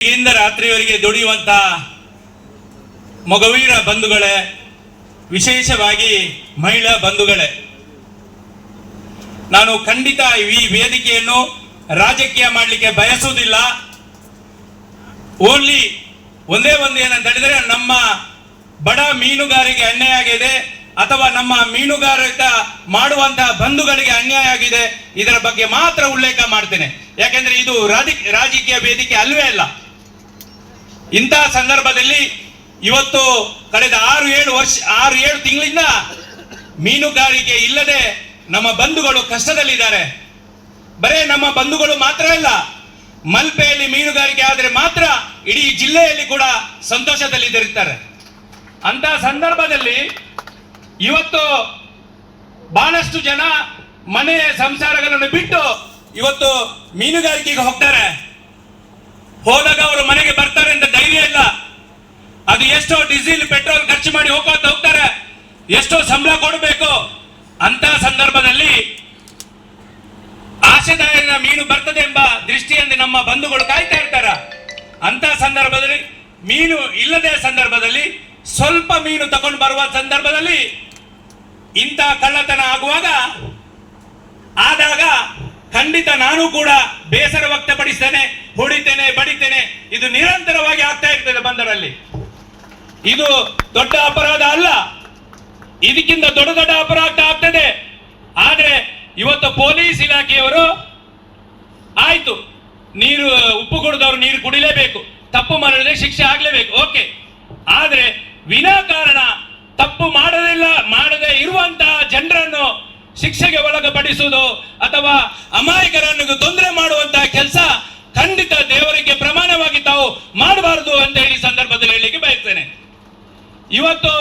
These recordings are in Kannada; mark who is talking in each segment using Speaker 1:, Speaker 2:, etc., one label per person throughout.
Speaker 1: ಬೆಳಗ್ಗೆಯಿಂದ ರಾತ್ರಿಯವರೆಗೆ ದುಡಿಯುವಂತ ಮಗವೀರ ಬಂಧುಗಳೇ, ವಿಶೇಷವಾಗಿ ಮಹಿಳಾ ಬಂಧುಗಳೇ, ನಾನು ಖಂಡಿತ ಈ ವೇದಿಕೆಯನ್ನು ರಾಜಕೀಯ ಮಾಡಲಿಕ್ಕೆ ಬಯಸುವುದಿಲ್ಲ. ಓನ್ಲಿ ಒಂದೇ ಒಂದು ಏನಂತ ಹೇಳಿದ್ರೆ ನಮ್ಮ ಬಡ ಮೀನುಗಾರಿಗೆ ಅನ್ಯಾಯ ಆಗಿದೆ ಅಥವಾ ನಮ್ಮ ಮೀನುಗಾರಿಕ ಮಾಡುವಂತಹ ಬಂಧುಗಳಿಗೆ ಅನ್ಯಾಯ ಆಗಿದೆ, ಇದರ ಬಗ್ಗೆ ಮಾತ್ರ ಉಲ್ಲೇಖ ಮಾಡ್ತೇನೆ. ಯಾಕೆಂದ್ರೆ ಇದು ರಾಜಿ- ರಾಜಕೀಯ ವೇದಿಕೆ ಅಲ್ವೇ ಅಲ್ಲ. ಇಂತಹ ಸಂದರ್ಭದಲ್ಲಿ ಇವತ್ತು ಕಳೆದ ಆರು ಏಳು ವರ್ಷ, ಆರು ಏಳು ತಿಂಗಳಿಂದ ಮೀನುಗಾರಿಕೆ ಇಲ್ಲದೆ ನಮ್ಮ ಬಂಧುಗಳು ಕಷ್ಟದಲ್ಲಿದ್ದಾರೆ. ಬರೇ ನಮ್ಮ ಬಂಧುಗಳು ಮಾತ್ರ ಅಲ್ಲ, ಮಲ್ಪೆಯಲ್ಲಿ ಮೀನುಗಾರಿಕೆ ಆದರೆ ಮಾತ್ರ ಇಡೀ ಜಿಲ್ಲೆಯಲ್ಲಿ ಕೂಡ ಸಂತೋಷದಲ್ಲಿ ಸಂತೋಷದಲ್ಲಿದ್ದಿರ್ತಾರೆ ಅಂತ ಸಂದರ್ಭದಲ್ಲಿ ಇವತ್ತು ಬಹಳಷ್ಟು ಜನ ಮನೆ ಸಂಸಾರಗಳನ್ನು ಬಿಟ್ಟು ಇವತ್ತು ಮೀನುಗಾರಿಕೆಗೆ ಹೋಗ್ತಾರೆ. ಹೋದಾಗ ಅವರು ಮನೆಗೆ ಬರ್ತಾರೆ. ಅದು ಎಷ್ಟೋ ಡೀಸೆಲ್, ಪೆಟ್ರೋಲ್ ಖರ್ಚು ಮಾಡಿ ಹೋಗೋತ ಹೋಗ್ತಾರೆ. ಎಷ್ಟೋ ಸಂಬಳ ಕೊಡಬೇಕು. ಅಂತ ಸಂದರ್ಭದಲ್ಲಿ ಆಶೆದಾಯನ ಮೀನು ಬರ್ತದೆ ಎಂಬ ದೃಷ್ಟಿಯಿಂದ ನಮ್ಮ ಬಂಧುಗಳು ಕಾಯ್ತಾ ಇರ್ತಾರ. ಅಂತ ಸಂದರ್ಭದಲ್ಲಿ, ಮೀನು ಇಲ್ಲದೆ ಸಂದರ್ಭದಲ್ಲಿ, ಸ್ವಲ್ಪ ಮೀನು ತಗೊಂಡು ಬರುವ ಸಂದರ್ಭದಲ್ಲಿ ಇಂಥ ಕಳ್ಳತನ ಆಗುವಾಗ, ಆದಾಗ ಖಂಡಿತ ನಾನು ಕೂಡ ಬೇಸರ ವ್ಯಕ್ತಪಡಿಸ್ತೇನೆ, ಹೊಡಿತೇನೆ, ಬಡಿತೇನೆ. ಇದು ನಿರಂತರವಾಗಿ ಆಗ್ತಾ ಇರ್ತದೆ ಬಂದರಲ್ಲಿ. ಇದು ದೊಡ್ಡ ಅಪರಾಧ ಅಲ್ಲ. ಇದಕ್ಕಿಂತ ದೊಡ್ಡ ದೊಡ್ಡ ಅಪರಾಧ ಆಗ್ತದೆ. ಆದ್ರೆ ಇವತ್ತು ಪೊಲೀಸ್ ಇಲಾಖೆಯವರು ಆಯ್ತು, ನೀರು, ಉಪ್ಪು ಕುಡಿದವರು ನೀರು ಕುಡಿಲೇಬೇಕು, ತಪ್ಪು ಮಾಡಿದ್ರೆ ಶಿಕ್ಷೆ ಆಗ್ಲೇಬೇಕು, ಓಕೆ. ಆದ್ರೆ ವಿನಾಕಾರಣ ತಪ್ಪು ಮಾಡದಿಲ್ಲ, ಮಾಡದೇ ಇರುವಂತಹ ಜನರನ್ನು ಶಿಕ್ಷೆಗೆ ಒಳಗಪಡಿಸುವುದು ಅಥವಾ ಅಮಾಯಕರನ್ನು ತೊಂದರೆ ಮಾಡುವಂತಹ ಕೆಲಸ ಖಂಡಿತ ದೇವರಿಗೆ ಪ್ರಮಾಣವಾಗಿ ತಾವು ಮಾಡಬಾರದು ಅಂತ ಹೇಳಿ ಸಂದರ್ಭದಲ್ಲಿ ಬಯಸ್ತೇನೆ. ಇವತ್ತು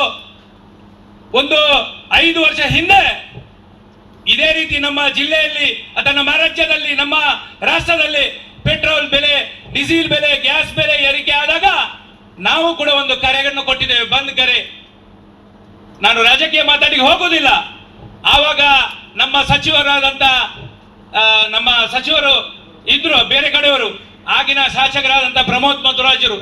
Speaker 1: ಒಂದು ಐದು ವರ್ಷ ಹಿಂದೆ ಇದೇ ರೀತಿ ನಮ್ಮ ಜಿಲ್ಲೆಯಲ್ಲಿ ಅಥವಾ ನಮ್ಮ ರಾಜ್ಯದಲ್ಲಿ, ನಮ್ಮ ರಾಷ್ಟ್ರದಲ್ಲಿ ಪೆಟ್ರೋಲ್ ಬೆಲೆ, ಡೀಸೆಲ್ ಬೆಲೆ, ಗ್ಯಾಸ್ ಬೆಲೆ ಏರಿಕೆ ಆದಾಗ ನಾವು ಕೂಡ ಒಂದು ಕರೆಗಳನ್ನು ಕೊಟ್ಟಿದ್ದೇವೆ. ಬಂದ್ ಕರೆ. ನಾನು ರಾಜಕೀಯ ಮಾತಾಡಿಗೆ ಹೋಗುವುದಿಲ್ಲ. ಆವಾಗ ನಮ್ಮ ಸಚಿವರಾದಂತ ನಮ್ಮ ಸಚಿವರು ಇದ್ರು, ಬೇರೆ ಕಡೆಯವರು. ಆಗಿನ ಶಾಸಕರಾದಂತ ಪ್ರಮೋದ್ ಮಧುರಾಜರು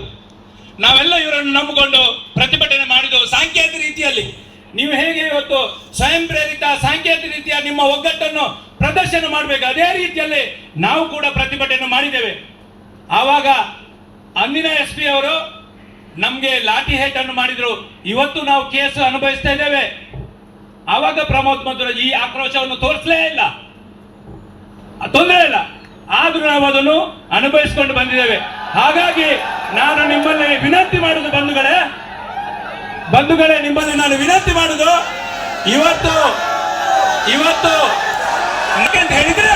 Speaker 1: ನಾವೆಲ್ಲ ಇವರನ್ನು ನಂಬಿಕೊಂಡು ಪ್ರತಿಭಟನೆ ಮಾಡಿದೆವು ಸಾಂಕೇತಿಕ ರೀತಿಯಲ್ಲಿ. ನೀವು ಹೇಗೆ ಇವತ್ತು ಸ್ವಯಂ ಪ್ರೇರಿತ ಸಾಂಕೇತಿಕ ರೀತಿಯ ನಿಮ್ಮ ಒಗ್ಗಟ್ಟನ್ನು ಪ್ರದರ್ಶನ ಮಾಡಬೇಕು? ಅದೇ ರೀತಿಯಲ್ಲಿ ನಾವು ಕೂಡ ಪ್ರತಿಭಟನೆ ಮಾಡಿದ್ದೇವೆ. ಆವಾಗ ಅಂದಿನ ಎಸ್ ಪಿ ಅವರು ನಮಗೆ ಲಾಠಿ ಹೇಟನ್ನು ಮಾಡಿದ್ರು. ಇವತ್ತು ನಾವು ಕೇಸ್ ಅನುಭವಿಸ್ತಾ ಇದ್ದೇವೆ. ಆವಾಗ ಪ್ರಮೋದ್ ಮಧುರ ಈ ಆಕ್ರೋಶವನ್ನು ತೋರಿಸಲೇ ಇಲ್ಲ. ತೊಂದರೆ ಇಲ್ಲ. ಆದ್ರೂ ನಾವು ಅದನ್ನು ಅನುಭವಿಸಿಕೊಂಡು ಬಂದಿದ್ದೇವೆ. ಹಾಗಾಗಿ ನಾನು ನಿಮ್ಮಲ್ಲಿ ವಿನಂತಿ ಮಾಡುದು ಬಂಧುಗಳೇ. ಬಂಧುಗಳೇ ನಿಮ್ಮಲ್ಲಿ ನಾನು ವಿನಂತಿ ಮಾಡುದು. ಇವತ್ತು ಇವತ್ತು ಅಂತ ಹೇಳಿದ್ರೆ,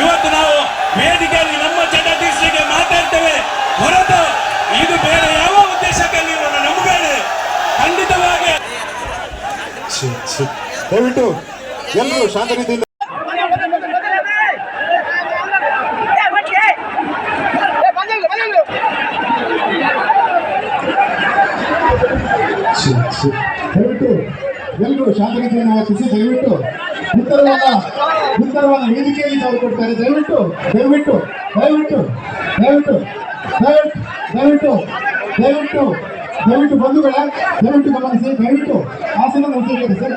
Speaker 1: ಇವತ್ತು ನಾವು ವೇದಿಕೆಯಲ್ಲಿ ನಮ್ಮ ಚಟಾಧೀಶರಿಗೆ ಮಾತಾಡ್ತೇವೆ. ಹೊರತು ಇದು ಬೇರೆ ಯಾವ ಉದ್ದೇಶಕ್ಕೆ ಇರೋಣ ನಂಬಬೇಡಿ ಖಂಡಿತವಾಗಿ.
Speaker 2: ದಯವಿಟ್ಟು ಎಲ್ಲರೂ ಶಾಂತ ರೀತಿಯಿಂದ ದಯವಿಟ್ಟು ಎಲ್ಲರೂ ಶಾಂತಗತಿಯನ್ನು ಆಚರಿಸಿ, ದಯವಿಟ್ಟು ಉತ್ತರವಾದ ಉತ್ತರವಾದ ವೇದಿಕೆಯಲ್ಲಿ ಅವರು ಕೊಡ್ತಾರೆ. ದಯವಿಟ್ಟು ದಯವಿಟ್ಟು ದಯವಿಟ್ಟು ದಯವಿಟ್ಟು ದಯವಿಟ್ಟು ದಯವಿಟ್ಟು ದಯವಿಟ್ಟು ಬಂಧುಗಳ ದಯವಿಟ್ಟು ಗಮನಿಸಿ, ದಯವಿಟ್ಟು ಆಸನ ನಡೆಸಿದ್ದಾರೆ ಸರ್.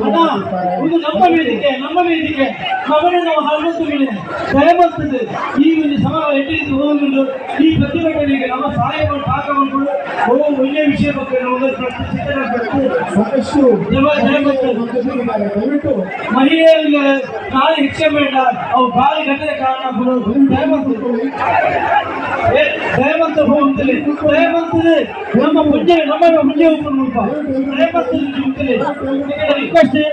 Speaker 3: ಅಣ್ಣ ಇದು ನಮ್ಮ ವೇದಿಕೆ ನಮ್ಮ ವೇದಿಕೆ ಅವರೇ ನಾವು ಹರಮತ್ತು ಮೇಲೆ ದಯಮಸ್ತದೆ ಈ ಒಂದು ಸಮಾವ ಎಟ್ಟಿದ್ದು ಹೋಗಿದ್ದು ಈ ಪ್ರತಿಭಟನೆಗೆ ನಮ್ಮ ಸಹಾಯವನ್ನು ಭಾಗವಹಿಸಿಕೊಂಡು ಬಹು ಒಳ್ಳೆಯ ವಿಷಯ ಬಗ್ಗೆ ನಮಗೆ ಸಿದ್ಧರಾಗಬೇಕು
Speaker 2: ಸಾಕಷ್ಟು ದಯವಿಟ್ಟು
Speaker 3: ಮಹಿಳೆಯರಿಗೆ ಕಾಲ ಹೆಚ್ಚೆ ಬೇಡ ಅವು ಬಾಯಿ ಗಟ್ಟಲೆ ಕಾರಣ ದಯಮತ್ತು ದಯವಂತ ಭವಂತಲೇ ದಯವಂತಲೇ ನಮ್ಮ ಮುಂಜೆ ನಮ್ಮ ಮುಂಜೆ ಉಪ್ಪು
Speaker 2: ದಯವಂತಲೇ রিকোয়েস্টে